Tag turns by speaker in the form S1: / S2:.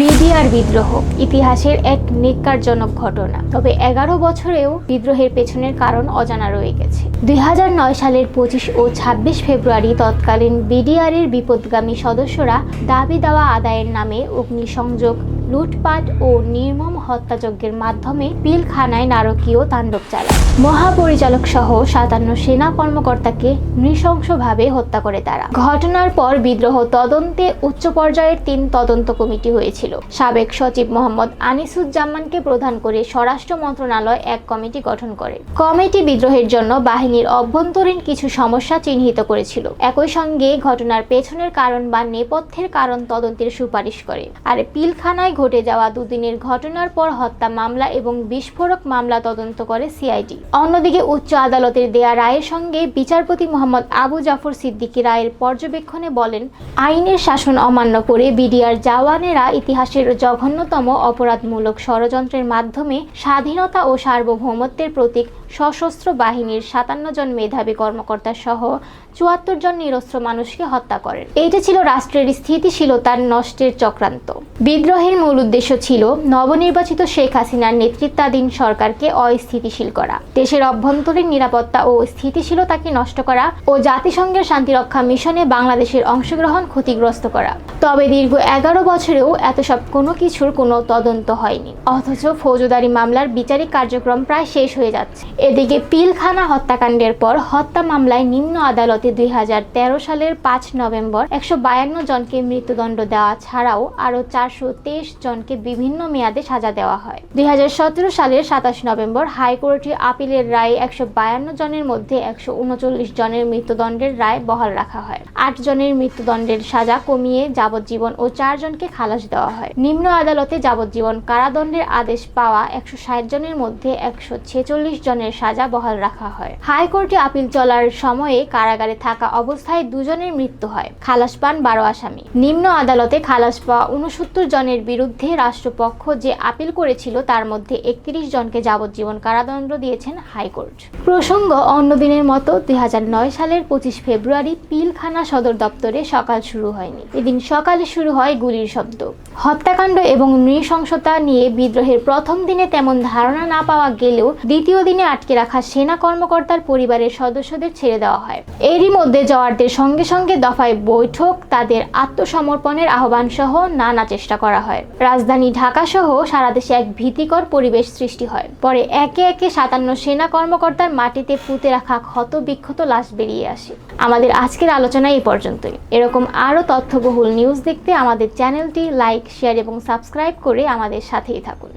S1: BDR বিদ্রোহ ইতিহাসের এক নিকারজনক ঘটনা। তবে এগারো বছরেও বিদ্রোহের পেছনের কারণ অজানা রয়ে গেছে। দুই হাজার নয় সালের পঁচিশ ও ছাব্বিশ ফেব্রুয়ারি তৎকালীন বিডিআর এর বিপদগামী সদস্যরা দাবি দাওয়া আদায়ের নামে অগ্নিসংযোগ, লুটপাট ও নির্মম হত্যাযজ্ঞের মাধ্যমে পিলখানায় নারকীয় তাণ্ডব চালায়। মহাপরিচালক সহ সাতান্ন সেনা কর্মকর্তাকে নৃশংসভাবে হত্যা করে তারা। ঘটনার পর বিদ্রোহ তদন্তে উচ্চ পর্যায়ের তিন তদন্ত কমিটি হয়েছিল। সাবেক সচিব মোহাম্মদ আনিসুজ্জামানকে প্রধান করে স্বরাষ্ট্র মন্ত্রণালয় এক কমিটি গঠন করে। কমিটি বিদ্রোহের জন্য বাহিনীর অভ্যন্তরীণ কিছু সমস্যা চিহ্নিত করেছিল। একই সঙ্গে ঘটনার পেছনের কারণ বা নেপথ্যের কারণ তদন্তের সুপারিশ করে। আর পিলখানায় ঘটে যাওয়া দুদিনের ঘটনার পর হত্যা মামলা এবং বিস্ফোরক মামলা তদন্ত করে সিআইডি। অন্যদিকে উচ্চ আদালতের দেয়া রায়ের সঙ্গে বিচারপতি মোহাম্মদ আবু জাফর সিদ্দিকী রায়ের পর্যবেক্ষণে বলেন, আইনের শাসন অমান্য করে বিডিআর জওয়ানেরা ইতিহাসের জঘন্যতম অপরাধমূলক ষড়যন্ত্রের মাধ্যমে স্বাধীনতা ও সার্বভৌমত্বের প্রতীক সশস্ত্র বাহিনীর সাতান্ন জন মেধাবী কর্মকর্তা সহ চুয়াত্তর জন নিরস্ত্র মানুষকে হত্যা করেন। এইটা ছিল রাষ্ট্রের স্থিতিশীলতার নষ্টের চক্রান্ত। বিদ্রোহের মূল উদ্দেশ্য ছিল নবনির্বাচিত শেখ হাসিনার নেতৃত্বাধীন সরকারকে অস্থিতিশীল করা। দেশের অভ্যন্তরীণ নিরাপত্তা ও স্থিতিশীলতাকে নষ্ট করা ও জাতিসংঘের শান্তিরক্ষা মিশনে বাংলাদেশের অংশগ্রহণ ক্ষতিগ্রস্ত করা। তবে দীর্ঘ এগারো বছরেও এত সব কোনো কিছুর কোনো তদন্ত হয়নি। অথচ ফৌজদারি মামলার বিচারিক কার্যক্রম প্রায় শেষ হয়ে যাচ্ছে। এদিকে পিলখানা হত্যাকাণ্ডের পর হত্যা মামলায় নিম্ন আদালতে দুই হাজার তেরো সালের পাঁচ নভেম্বর একশো বায়ান্ন জনকে মৃত্যুদণ্ড দেওয়া ছাড়াও আরও চারশো তেইশ জনকে বিভিন্ন মেয়াদে সাজা দেওয়া হয়। দুই হাজার সতেরো সালের সাতাশ নভেম্বর হাইকোর্টে আপিলের রায়ে একশো জনের মধ্যে একশো উনচল্লিশ জনের মৃত্যুদণ্ডের রায় বহাল রাখা হয়। আট জনের মৃত্যুদণ্ডের সাজা কমিয়ে যাবজ্জীবন ও চার জনকে খালাস দেওয়া হয়। নিম্ন আদালতে যাবজ্জীবন কারাদণ্ডের আদেশ পাওয়া একশো ষাট জনের মধ্যে একশো ছেচল্লিশ জনের সাজা বহাল রাখা হয়। হাইকোর্টে আপিল চলার সময়ে কারাগারে থাকা অবস্থায় দুজনের মৃত্যু হয়। খালাস পান বারো আসামি। নিম্ন আদালতে খালাস পাওয়া উনসত্তর জনের বিরুদ্ধে রাষ্ট্রপক্ষ যে আপিল করেছিল, তার মধ্যে একত্রিশ জনকে যাবজ্জীবন কারাদণ্ড দিয়েছেন হাইকোর্ট। প্রসঙ্গ অন্য দিনের মতো দুই হাজার নয় সালের পঁচিশ ফেব্রুয়ারি পিলখানা সদর দপ্তরে সকাল শুরু হয়নি। এদিন সকালে শুরু হয় গুলির শব্দ। হত্যাকাণ্ড এবং নৃশংসতা নিয়ে বিদ্রোহের প্রথম দিনে তেমন ধারণা না পাওয়া গেলেও দ্বিতীয় দিনে আটকে রাখা সেনা কর্মকর্তার পরিবারের সদস্যদের ছেড়ে দেওয়া হয়। এরই মধ্যে জওয়ারদের সঙ্গে সঙ্গে দফায় বৈঠক, তাদের আত্মসমর্পণের আহ্বান সহ নানা চেষ্টা করা হয়। রাজধানী ঢাকা সহ সারা দেশে এক ভীতিকর পরিবেশ সৃষ্টি হয়। পরে একে একে সাতান্ন সেনা কর্মকর্তার মাটিতে পুঁতে রাখা ক্ষত বিক্ষত লাশ বেরিয়ে আসে। আমাদের আজকের আলোচনা এই পর্যন্তই। এরকম আরও তথ্যবহুল নিউজ দেখতে আমাদের চ্যানেলটি লাইক শেয়ার এবং সাবস্ক্রাইব করে আমাদের সাথেই থাকুন।